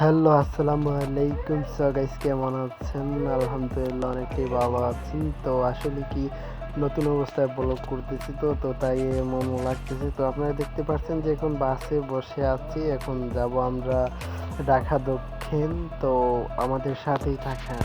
Hello, আসসালামু আলাইকুম। Guys কেমন আছেন? আলহামদুলিল্লাহ অনেকটাই ভালো আছি তো আসলে কি নতুন অবস্থায় ব্লগ করতেছি তো তো তাই মন লাগতেছে। তো আপনারা দেখতে পাচ্ছেন যে এখন বাসে বসে আছি। এখন যাব আমরা ঢাকা দক্ষিণ। তো আমাদের সাথেই থাকেন।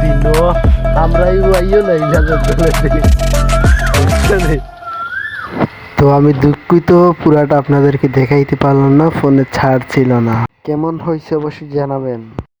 দিন, আমরাই আইও তো আমি দুঃখিত, পুরাটা আপনাদেরকে দেখাইতে পারলাম না, ফোনে ছাড় ছিল না। কেমন হয়েছে অবশ্যই জানাবেন।